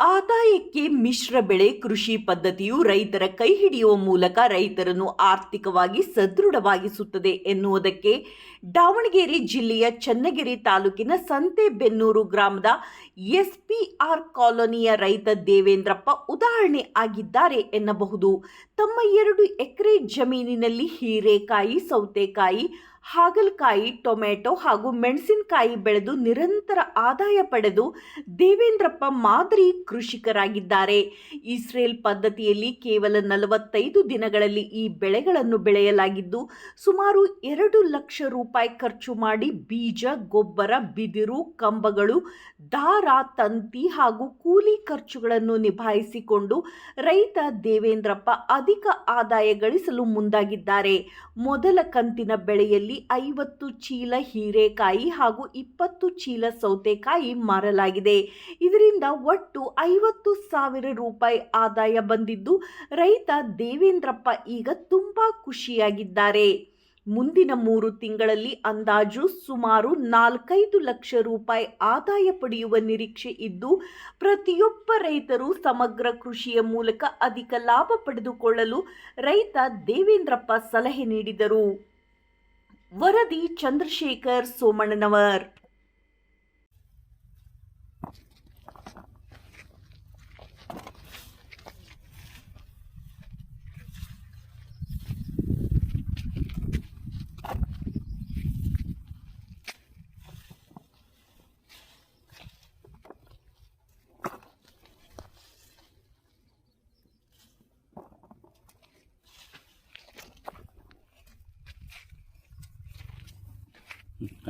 ಆದಾಯಕ್ಕೆ ಮಿಶ್ರ ಬೆಳೆ, ಕೃಷಿ ಪದ್ಧತಿಯು ರೈತರ ಕೈ ಹಿಡಿಯುವ ಮೂಲಕ ರೈತರನ್ನು ಆರ್ಥಿಕವಾಗಿ ಸದೃಢವಾಗಿಸುತ್ತದೆ ಎನ್ನುವುದಕ್ಕೆ ದಾವಣಗೆರೆ ಜಿಲ್ಲೆಯ ಚನ್ನಗಿರಿ ತಾಲೂಕಿನ ಸಂತೆಬೆನ್ನೂರು ಗ್ರಾಮದ ಎಸ್ಪಿಆರ್ ಕಾಲೋನಿಯ ರೈತ ದೇವೇಂದ್ರಪ್ಪ ಉದಾಹರಣೆ ಆಗಿದ್ದಾರೆ ಎನ್ನಬಹುದು. ತಮ್ಮ ಎರಡು ಎಕರೆ ಜಮೀನಿನಲ್ಲಿ ಹೀರೆಕಾಯಿ, ಸೌತೆಕಾಯಿ ಹಾಗಲಕಾಯಿ, ಟೊಮೆಟೊ ಹಾಗೂ ಮೆಣಸಿನಕಾಯಿ ಬೆಳೆದು ನಿರಂತರ ಆದಾಯ ಪಡೆದು ದೇವೇಂದ್ರಪ್ಪ ಮಾದರಿ ಕೃಷಿಕರಾಗಿದ್ದಾರೆ. ಇಸ್ರೇಲ್ ಪದ್ಧತಿಯಲ್ಲಿ ಕೇವಲ ನಲವತ್ತೈದು ದಿನಗಳಲ್ಲಿ ಈ ಬೆಳೆಗಳನ್ನು ಬೆಳೆಯಲಾಗಿದ್ದು, ಸುಮಾರು ಎರಡು ಲಕ್ಷ ರೂಪಾಯಿ ಖರ್ಚು ಮಾಡಿ ಬೀಜ, ಗೊಬ್ಬರ, ಬಿದಿರು, ಕಂಬಗಳು, ದಾರ, ತಂತಿ ಹಾಗೂ ಕೂಲಿ ಖರ್ಚುಗಳನ್ನು ನಿಭಾಯಿಸಿಕೊಂಡು ರೈತ ದೇವೇಂದ್ರಪ್ಪ ಅಧಿಕ ಆದಾಯ ಗಳಿಸಲು ಮುಂದಾಗಿದ್ದಾರೆ. ಮೊದಲ ಕಂತಿನ ಬೆಳೆಯಲ್ಲಿ ಐವತ್ತು ಚೀಲ ಹೀರೆಕಾಯಿ ಹಾಗೂ ಇಪ್ಪತ್ತು ಚೀಲ ಸೌತೆಕಾಯಿ ಮಾರಲಾಗಿದೆ. ಇದರಿಂದ ಒಟ್ಟು ಐವತ್ತು ಸಾವಿರ ರೂಪಾಯಿ ಆದಾಯ ಬಂದಿದ್ದು, ರೈತ ದೇವೇಂದ್ರಪ್ಪ ಈಗ ತುಂಬಾ ಖುಷಿಯಾಗಿದ್ದಾರೆ. ಮುಂದಿನ ಮೂರು ತಿಂಗಳಲ್ಲಿ ಅಂದಾಜು ಸುಮಾರು ನಾಲ್ಕೈದು ಲಕ್ಷ ರೂಪಾಯಿ ಆದಾಯ ಪಡೆಯುವ ನಿರೀಕ್ಷೆ ಇದ್ದು, ಪ್ರತಿಯೊಬ್ಬ ರೈತರು ಸಮಗ್ರ ಕೃಷಿಯ ಮೂಲಕ ಅಧಿಕ ಲಾಭ ಪಡೆದುಕೊಳ್ಳಲು ರೈತ ದೇವೇಂದ್ರಪ್ಪ ಸಲಹೆ ನೀಡಿದರು. ವರದಿ ಚಂದ್ರಶೇಖರ್ ಸೋಮಣ್ಣನವರ್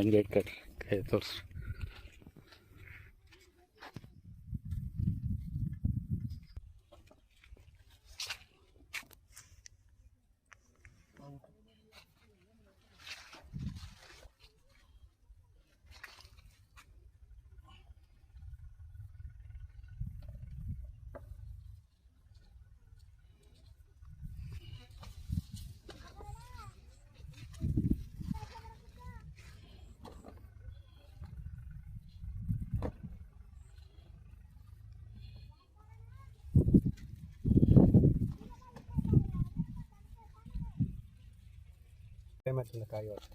ಹಂಗೆ ಇಟ್ಕೊಳ್ರಿ ಕೈ ತೋರಿಸ್ರಿ ಟೈಮತ್ತಿಲ್ಲ ಕಾಯಿ ಒಟ್ಟು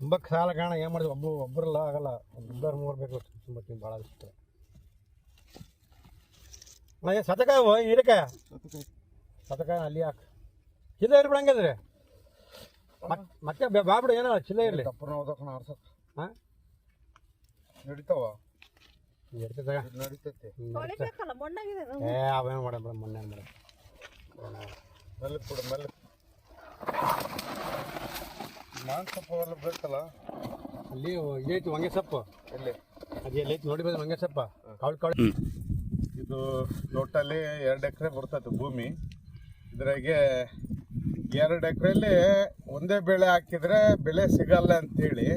ತುಂಬ ಸಾಲ ಕಾರಣ ಏನು ಮಾಡಿದ್ವಿ ಒಬ್ಬರು ಒಬ್ಬರಲ್ಲ ಆಗಲ್ಲ. ಇಬ್ಬರು ಮೂರು ಬೇಕು ತುಂಬ ತಿಂದು ಭಾಳ ಇಷ್ಟ ಅಣ್ಣ ಏನು ಸತಕಾಯಿ ಹೋ ಹೀರೆಕಾಯ? ಸತಕಾಯ. ಅಲ್ಲಿ ಹಾಕು. ಚಿಲ್ಲ ಇರ್ಬಿಡಂಗಿದ್ರೆ ಮತ್- ಮತ್ತೆ ಬೆ- ಬಾಬಿಡು ಏನೋ ಚಿಲ್ಲ ಇರಲಿ. ಹಾಂ ನಡೀತಾವ? ನಡೀತೈತಿ ಏ ಅವೇನು ಮಾಡಲ್ಲ ಮೊನ್ನೆ ಮಾಡ ಮೆಲ್ಲಕ್ ಕೊಡು ಮೆಲ್ಲಕ್ ಮಾನ್ಸಪ್ಪ ಎಲ್ಲ ಬೇಕಲ್ಲ? ಅಲ್ಲಿ ಇದೈತಿ ಹೊಂಗೆ ಸೊಪ್ಪು. ಎಲ್ಲಿ? ಅದು ಎಲ್ಲೈತಿ ನೋಡಿ ಬಂದ್ರೆ ಹೊಂಗೆ ಸೊಪ್ಪ. ಕಾಳು ಕಾಳು. ಇದು ಟೋಟಲಿ ಎರಡು ಎಕರೆ ಬರ್ತೈತೆ ಭೂಮಿ. ಇದ್ರಾಗೆ ಎರಡು ಎಕರೆಯಲ್ಲಿ ಒಂದೇ ಬೆಳೆ ಹಾಕಿದ್ರೆ ಬೆಳೆ ಸಿಗಲ್ಲ ಅಂತೇಳಿ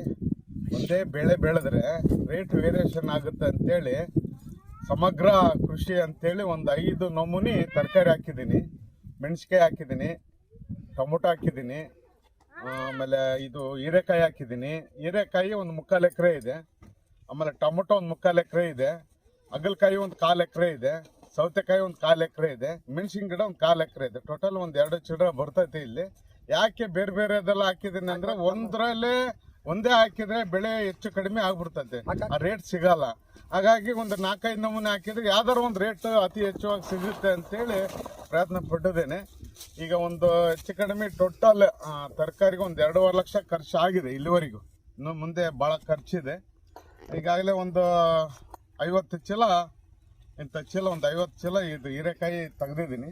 ಒಂದೇ ಬೆಳೆ ಬೆಳೆದ್ರೆ ರೇಟ್ ವೇರಿಯೇಷನ್ ಆಗುತ್ತೆ ಅಂತೇಳಿ ಸಮಗ್ರ ಕೃಷಿ ಅಂತೇಳಿ ಒಂದು ಐದು ನಮೂನಿ ತರಕಾರಿ ಹಾಕಿದ್ದೀನಿ. ಮೆಣಸಿಕಾಯಿ ಹಾಕಿದ್ದೀನಿ, ಟೊಮೊಟೊ ಹಾಕಿದ್ದೀನಿ, ಆಮೇಲೆ ಇದು ಹೀರೆಕಾಯಿ ಹಾಕಿದ್ದೀನಿ. ಹೀರೆಕಾಯಿ ಒಂದು ಮುಕ್ಕಾಲು ಎಕರೆ ಇದೆ. ಆಮೇಲೆ ಟೊಮೊಟೊ ಒಂದು ಮುಕ್ಕಾಲು ಎಕರೆ ಇದೆ. ಹಾಗಲಕಾಯಿ ಒಂದು ಕಾಲು ಎಕರೆ ಇದೆ. ಸೌತೆಕಾಯಿ ಒಂದು ಕಾಲು ಎಕರೆ ಇದೆ. ಮೆಣಸಿನ ಗಿಡ ಒಂದು ಕಾಲು ಎಕರೆ ಇದೆ. ಟೋಟಲ್ ಒಂದು ಎರಡು ಚಿಡ್ರ ಬರ್ತೈತೆ ಇಲ್ಲಿ. ಯಾಕೆ ಬೇರೆ ಬೇರೆದೆಲ್ಲ ಹಾಕಿದ್ದೀನಿ ಅಂದರೆ ಒಂದರಲ್ಲೇ ಒಂದೇ ಹಾಕಿದ್ರೆ ಬೆಳೆ ಹೆಚ್ಚು ಕಡಿಮೆ ಆಗ್ಬಿಡ್ತೈತೆ. ಆ ರೇಟ್ ಸಿಗಲ್ಲ. ಹಾಗಾಗಿ ಒಂದು ನಾಲ್ಕೈದು ನಮೂನೆ ಹಾಕಿದ್ರೆ ಯಾವ್ದಾರು ಒಂದು ರೇಟ್ ಅತಿ ಹೆಚ್ಚು ಸಿಗುತ್ತೆ ಅಂತೇಳಿ ಪ್ರಯತ್ನ ಪಟ್ಟಿದ್ದೇನೆ. ಈಗ ಒಂದು ಹೆಚ್ಚು ಕಡಿಮೆ ಟೋಟಲ್ ತರಕಾರಿಗೆ ಒಂದು ಎರಡೂವರೆ ಲಕ್ಷ ಖರ್ಚು ಆಗಿದೆ ಇಲ್ಲಿವರೆಗೂ. ಇನ್ನು ಮುಂದೆ ಭಾಳ ಖರ್ಚಿದೆ. ಈಗಾಗಲೇ ಒಂದು ಐವತ್ತು ಚೀಲ, ಇಂಥ ಚೀಲ, ಒಂದು ಐವತ್ತು ಚೀಲ ಇದು ಹೀರೆಕಾಯಿ ತೆಗ್ದಿದ್ದೀನಿ.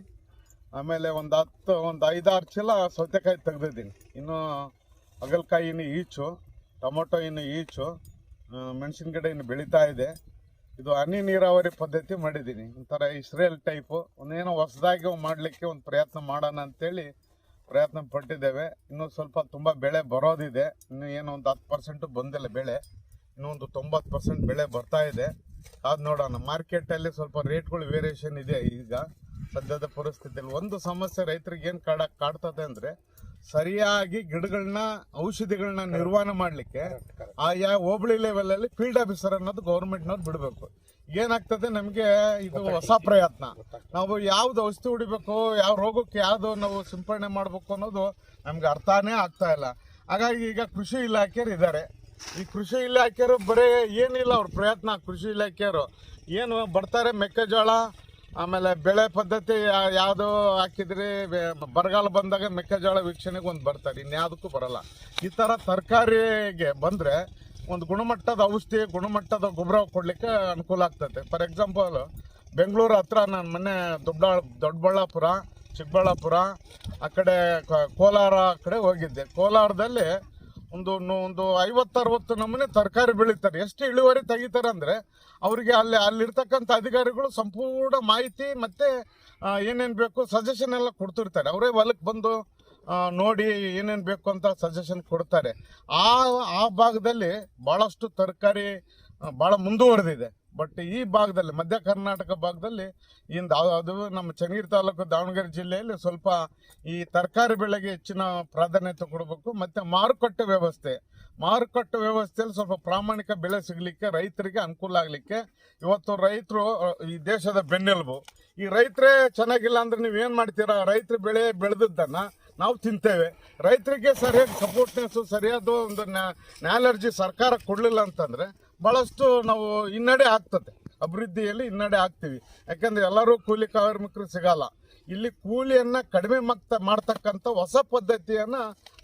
ಆಮೇಲೆ ಒಂದು ಹತ್ತು, ಒಂದು ಐದಾರು ಚೀಲ ಸೌತೆಕಾಯಿ ತೆಗ್ದಿದ್ದೀನಿ. ಇನ್ನು ಇನ್ನು ಈಚು, ಟೊಮೊಟೊ ಇನ್ನು ಈಚು ಮೆಣಸಿನ ಗಿಡ ಇನ್ನು ಬೆಳೀತಾ ಇದೆ. ಇದು ಹನಿ ನೀರಾವರಿ ಪದ್ಧತಿ ಮಾಡಿದ್ದೀನಿ. ಒಂಥರ ಇಸ್ರೇಲ್ ಟೈಪು ಒಂದೇನೋ ಹೊಸದಾಗಿ ಮಾಡಲಿಕ್ಕೆ ಒಂದು ಪ್ರಯತ್ನ ಮಾಡೋಣ ಅಂತೇಳಿ ಪ್ರಯತ್ನ ಪಟ್ಟಿದ್ದೇವೆ. ಇನ್ನೂ ಸ್ವಲ್ಪ ತುಂಬ ಬೆಳೆ ಬರೋದಿದೆ. ಇನ್ನು ಏನೋ ಒಂದು ಹತ್ತು ಪರ್ಸೆಂಟು ಬಂದಿಲ್ಲ ಬೆಳೆ. ಇನ್ನೂ ಒಂದು ತೊಂಬತ್ತು ಪರ್ಸೆಂಟ್ ಬೆಳೆ ಬರ್ತಾ ಇದೆ. ಅದು ನೋಡೋಣ. ಮಾರ್ಕೆಟಲ್ಲಿ ಸ್ವಲ್ಪ ರೇಟ್ಗಳು ವೇರಿಯೇಷನ್ ಇದೆ ಈಗ. ಸದ್ಯದ ಪರಿಸ್ಥಿತಿಯಲ್ಲಿ. ಒಂದು ಸಮಸ್ಯೆ ರೈತರಿಗೆ ಏನು ಕಾಡ, ಕಾಡ್ತದೆ ಅಂದರೆ ಸರಿಯಾಗಿ ಗಿಡಗಳನ್ನ ಔಷಧಿಗಳನ್ನ ನಿರ್ವಹಣೆ ಮಾಡಲಿಕ್ಕೆ ಆಯಾ ಹೋಬಳಿ ಲೆವೆಲ್ ಅಲ್ಲಿ ಫೀಲ್ಡ್ ಆಫೀಸರ್ ಅನ್ನೋದು ಗೌರ್ಮೆಂಟ್ನವ್ರು ಬಿಡಬೇಕು. ಏನಾಗ್ತದೆ ನಮಗೆ ಇದು ಹೊಸ ಪ್ರಯತ್ನ. ನಾವು ಯಾವ್ದು ಔಷಧಿ ಹೊಡಿಬೇಕು ಯಾವ ರೋಗಕ್ಕೆ ಯಾವ್ದು ನಾವು ಸಿಂಪಡಣೆ ಮಾಡಬೇಕು ಅನ್ನೋದು ನಮ್ಗೆ ಅರ್ಥನೇ ಆಗ್ತಾ ಇಲ್ಲ. ಹಾಗಾಗಿ ಈಗ ಕೃಷಿ ಇಲಾಖೆಯರು ಇದ್ದಾರೆ ಈ ಕೃಷಿ ಇಲಾಖೆಯರು ಬರೀ ಏನಿಲ್ಲ ಅವ್ರ ಪ್ರಯತ್ನ. ಕೃಷಿ ಇಲಾಖೆಯರು ಏನು ಬರ್ತಾರೆ ಮೆಕ್ಕೆಜೋಳ ಆಮೇಲೆ ಬೆಳೆ ಪದ್ಧತಿ ಯಾವುದು ಹಾಕಿದ್ರಿ ಬರಗಾಲ ಬಂದಾಗ ಮೆಕ್ಕೆಜೋಳ ವೀಕ್ಷಣೆಗೆ ಒಂದು ಬರ್ತಾರೆ ಇನ್ಯಾವುದಕ್ಕೂ ಬರಲ್ಲ. ಈ ಥರ ತರಕಾರಿಗೆ ಬಂದರೆ ಒಂದು ಗುಣಮಟ್ಟದ ಔಷಧಿ ಗುಣಮಟ್ಟದ ಗೊಬ್ಬರ ಕೊಡಲಿಕ್ಕೆ ಅನುಕೂಲ ಆಗ್ತದೆ. ಫಾರ್ ಎಕ್ಸಾಂಪಲ್ ಬೆಂಗಳೂರು ಹತ್ರ ನಾನು ಮೊನ್ನೆ ದೊಡ್ಡ ದೊಡ್ಡಬಳ್ಳಾಪುರ, ಚಿಕ್ಕಬಳ್ಳಾಪುರ, ಆ ಕಡೆ ಕೋಲಾರ ಕಡೆ ಹೋಗಿದ್ದೆ. ಕೋಲಾರದಲ್ಲಿ ಒಂದು ಒಂದು ಐವತ್ತರವತ್ತು ನಮೂನೆ ತರಕಾರಿ ಬೆಳೀತಾರೆ. ಎಷ್ಟು ಇಳುವರಿ ತೆಗಿತಾರೆ ಅಂದರೆ ಅವರಿಗೆ ಅಲ್ಲಿ, ಅಲ್ಲಿರ್ತಕ್ಕಂಥ ಅಧಿಕಾರಿಗಳು ಸಂಪೂರ್ಣ ಮಾಹಿತಿ ಮತ್ತು ಏನೇನು ಬೇಕು ಸಜೆಷನ್ ಎಲ್ಲ ಕೊಡ್ತಿರ್ತಾರೆ. ಅವರೇ ಹೊಲಕ್ಕೆ ಬಂದು ನೋಡಿ ಏನೇನು ಬೇಕು ಅಂತ ಸಜೆಷನ್ ಕೊಡ್ತಾರೆ. ಆ ಆ ಭಾಗದಲ್ಲಿ ಭಾಳಷ್ಟು ತರಕಾರಿ ಭಾಳ ಮುಂದುವರೆದಿದೆ. ಬಟ್ ಈ ಭಾಗದಲ್ಲಿ, ಮಧ್ಯ ಕರ್ನಾಟಕ ಭಾಗದಲ್ಲಿ, ಇಂದ ಅದು ನಮ್ಮ ಚನ್ನಗಿರಿ ತಾಲೂಕು ದಾವಣಗೆರೆ ಜಿಲ್ಲೆಯಲ್ಲಿ ಸ್ವಲ್ಪ ಈ ತರಕಾರಿ ಬೆಳೆಗೆ ಹೆಚ್ಚಿನ ಪ್ರಾಧಾನ್ಯತೆ ಕೊಡಬೇಕು. ಮತ್ತು ಮಾರುಕಟ್ಟೆ ವ್ಯವಸ್ಥೆ. ಮಾರುಕಟ್ಟೆ ವ್ಯವಸ್ಥೆಯಲ್ಲಿ ಸ್ವಲ್ಪ ಪ್ರಾಮಾಣಿಕ ಬೆಳೆ ಸಿಗಲಿಕ್ಕೆ, ರೈತರಿಗೆ ಅನುಕೂಲ ಆಗಲಿಕ್ಕೆ ಇವತ್ತು ರೈತರು ಈ ದೇಶದ ಬೆನ್ನೆಲುಬು. ಈ ರೈತರೇ ಚೆನ್ನಾಗಿಲ್ಲ ಅಂದ್ರೆ ನೀವು ಏನು ಮಾಡ್ತೀರಾ? ರೈತರು ಬೆಳೆ ಬೆಳೆದದ್ದನ್ನು ನಾವು ತಿಂತೇವೆ. ರೈತರಿಗೆ ಸರಿಯಾದ ಸಪೋರ್ಟ್ನೆಸ್ಸು ಸರಿಯಾದ ಒಂದು ನ್ಯಾಲರ್ಜಿ ಸರ್ಕಾರ ಕೊಡಲಿಲ್ಲ ಅಂತಂದರೆ ಭಾಳಷ್ಟು ನಾವು ಹಿನ್ನಡೆ ಆಗ್ತದೆ. ಅಭಿವೃದ್ಧಿಯಲ್ಲಿ ಹಿನ್ನಡೆ ಆಗ್ತೀವಿ. ಯಾಕಂದ್ರೆ ಎಲ್ಲರೂ ಕೂಲಿ ಕಾರ್ಮಿಕರು ಸಿಗಲ್ಲ. ಇಲ್ಲಿ ಕೂಲಿಯನ್ನ ಕಡಿಮೆ ಮಕ್ತ ಮಾಡ್ತಕ್ಕಂಥ ಹೊಸ ಪದ್ಧತಿಯನ್ನ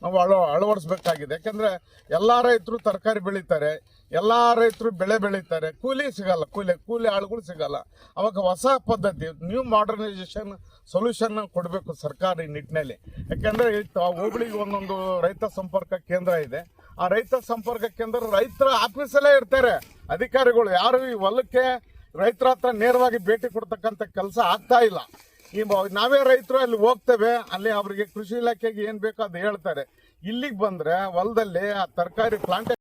ನಾವು ಅಳ ಅಳವಡಿಸ್ಬೇಕಾಗಿದೆ. ಯಾಕಂದ್ರೆ ಎಲ್ಲ ರೈತರು ತರಕಾರಿ ಬೆಳೀತಾರೆ, ಎಲ್ಲ ರೈತರು ಬೆಳೆ ಬೆಳೀತಾರೆ. ಕೂಲಿ ಸಿಗಲ್ಲ, ಕೂಲಿ ಕೂಲಿ ಆಳುಗಳು ಸಿಗಲ್ಲ. ಅವಾಗ ಹೊಸ ಪದ್ಧತಿ ನ್ಯೂ ಮಾಡರ್ನೈಸೇಷನ್ ಸೊಲ್ಯೂಷನ್ ಕೊಡಬೇಕು ಸರ್ಕಾರ ಈ ನಿಟ್ಟಿನಲ್ಲಿ. ಯಾಕಂದ್ರೆ ಹೋಬಳಿಗೆ ಒಂದೊಂದು ರೈತ ಸಂಪರ್ಕ ಕೇಂದ್ರ ಇದೆ. ಆ ರೈತ ಸಂಪರ್ಕ ಕೇಂದ್ರ ರೈತರ ಆಫೀಸಲ್ಲೇ ಇರ್ತಾರೆ. ಅಧಿಕಾರಿಗಳು ಯಾರು ಈ ಹೊಲಕ್ಕೆ ರೈತರ ಹತ್ರ ನೇರವಾಗಿ ಭೇಟಿ ಕೊಡ್ತಕ್ಕಂಥ ಕೆಲಸ ಆಗ್ತಾ ಇಲ್ಲ. ಈ ನಾವೇ ರೈತರು ಅಲ್ಲಿ ಹೋಗ್ತೇವೆ, ಅಲ್ಲಿ ಅವರಿಗೆ ಕೃಷಿ ಇಲಾಖೆಗೆ ಏನು ಬೇಕೋ ಅದು ಹೇಳ್ತಾರೆ. ಇಲ್ಲಿಗೆ ಬಂದರೆ ಹೊಲದಲ್ಲಿ ಆ ತರಕಾರಿ ಪ್ಲಾಂಟ್